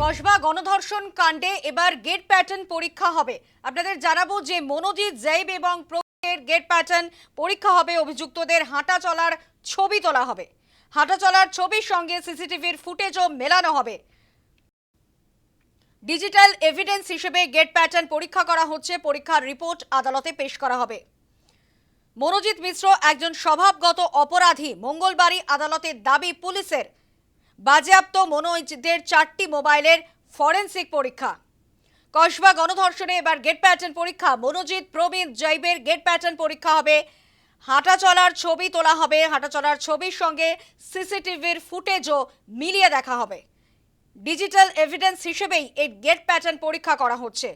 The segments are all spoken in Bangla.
কসবা গণধর্ষণ কাণ্ডে এবার গেট প্যাটার্ন পরীক্ষা হবে। আপনাদের জানাব যে মনোজিৎ জৈব এবং প্রবীরের গেট প্যাটার্ন পরীক্ষা হবে, অভিযুক্তদের হাঁটা চলার ছবি তোলা হবে। হাঁটা চলার ছবির সঙ্গে সিসিটিভির ফুটেজও মেলানো হবে। ডিজিটাল এভিডেন্স হিসেবে গেট প্যাটার্ন পরীক্ষা করা হচ্ছে, পরীক্ষার রিপোর্ট আদালতে পেশ করা হবে। মনোজিৎ মিশ্র একজন স্বভাবগত অপরাধী। মঙ্গলবারই আদালতের দাবি পুলিশের। বাজেয়াপ্ত মনোজিতের চারটি মোবাইলের ফরেন্সিক পরীক্ষা। কসবা গণধর্ষণে এবার গেট প্যাটার্ন পরীক্ষা। মনোজিৎ, প্রবীণ, জৈবের গেট প্যাটার্ন পরীক্ষা হবে। হাঁটা চলার ছবি তোলা হবে। হাঁটা চলার ছবির সঙ্গে সিসিটিভির ফুটেজও মিলিয়ে দেখা হবে। ডিজিটাল এভিডেন্স হিসেবেই এই গেট প্যাটার্ন পরীক্ষা করা হচ্ছে।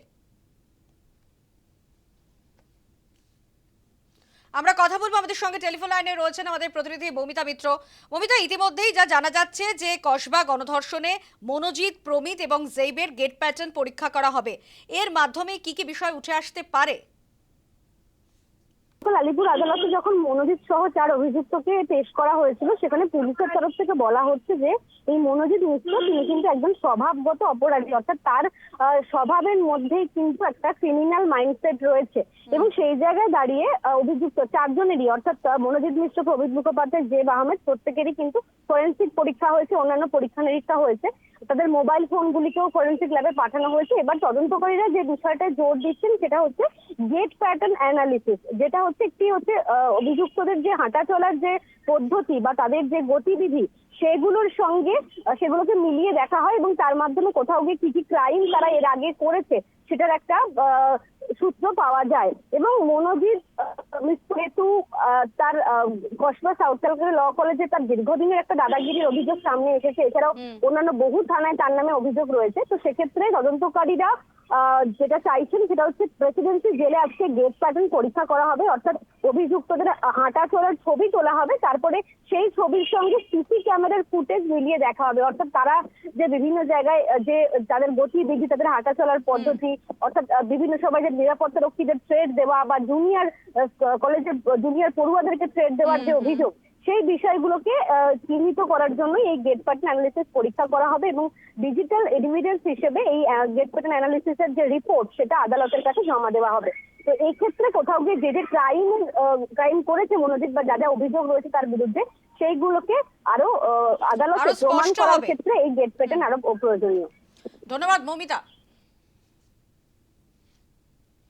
আমরা কথা বলব আমাদের সঙ্গে টেলিফোন লাইনে রয়েছেন আমাদের প্রতিনিধি মমিতা মিত্র। মমিতা ইতিমধ্যেই যা জানা যাচ্ছে যে কসবা গণধর্ষণে মনোজিৎ, প্রমিত এবং জেইবের গেট প্যাটার্ন পরীক্ষা করা হবে। এর মাধ্যমে কি কি বিষয় উঠে আসতে পারে? আলিপুর আদালতে যখন মনোজিৎ সহ চার অভিযুক্তকে পেশ করা হয়েছিল সেখানে পুলিশের তরফ থেকে বলা হচ্ছে যে এই মনোজিৎ মিশ্র তিনি কিন্তু একজন স্বভাবগত অপরাধী। অর্থাৎ তার স্বভাবের মধ্যেই কিন্তু একটা ক্রিমিনাল মাইন্ডসেট রয়েছে। এবং সেই জায়গায় দাঁড়িয়ে অভিযুক্ত চারজনেরই অর্থাৎ মনোজিৎ মিশ্র প্রবীর মুখোপাধ্যায় জেব আহমেদ প্রত্যেকেরই কিন্তু ফরেন্সিক পরীক্ষা হয়েছে অন্যান্য পরীক্ষা নিরীক্ষা হয়েছে। তাদের মোবাইল ফোনগুলিকেও ফরেন্সিক ল্যাবে পাঠানো হয়েছে। এবার তদন্তকারীরা যে বিষয়টা জোর দিচ্ছেন সেটা হচ্ছে গেট প্যাটার্ন অ্যানালিসিস যেটা হচ্ছে একটি হচ্ছে অভিযুক্তদের যে হাঁটা চলার যে পদ্ধতি বা তাদের যে গতিবিধি সেগুলোর সঙ্গে সেগুলোকে মিলিয়ে দেখা হয় এবং তার মাধ্যমে কোথাও গিয়ে কি কি ক্রাইম তারা এর আগে করেছে সেটার একটা সূত্র পাওয়া যায়। এবং মনোজিৎ আহ, তার কসবা সাউথ ক্যালকাটা ল কলেজে তার দীর্ঘদিনের একটা দাদাগিরির অভিযোগ সামনে এসেছে। এছাড়াও অন্যান্য বহু থানায় তার নামে অভিযোগ রয়েছে। তো সেক্ষেত্রে তদন্তকারীরা যেটা চাইছেন সেটা হচ্ছে প্রেসিডেন্সি জেলে আজকে গেট প্যাটার্ন পরীক্ষা করা হবে অর্থাৎ অভিযুক্তদের হাঁটা চলার ছবি তোলা হবে তারপরে সেই ছবির সঙ্গে সিসি ক্যামেরার ফুটেজ মিলিয়ে দেখা হবে অর্থাৎ তারা যে বিভিন্ন জায়গায় যে তাদের গতিবিধি তাদের হাঁটা চলার পদ্ধতি অর্থাৎ বিভিন্ন সময় যে নিরাপত্তা রক্ষীদের থ্রেড দেওয়া বা জুনিয়র কলেজের জুনিয়র পড়ুয়াদেরকে ট্রেড দেওয়ার যে। অভিযোগ সেই বিষয়গুলোকে চিহ্নিত করার জন্য এই গেট প্যাটার্ন অ্যানালিসিস পরীক্ষা করা হবে এবং ডিজিটাল এভিডেন্স হিসেবে এই গেট প্যাটার্ন অ্যানালিসিসের যে রিপোর্ট সেটা আদালতের কাছে জমা দেওয়া হবে। তো এই ক্ষেত্রে কোথাও গিয়ে যে যে ক্রাইম ক্রাইম করেছে মনোজিৎ বা যা যা অভিযোগ রয়েছে তার বিরুদ্ধে সেইগুলোকে আরও আদালতে প্রমাণ করার ক্ষেত্রে এই গেট প্যাটার্ন আরও প্রয়োজনীয়। ধন্যবাদ মমিতা।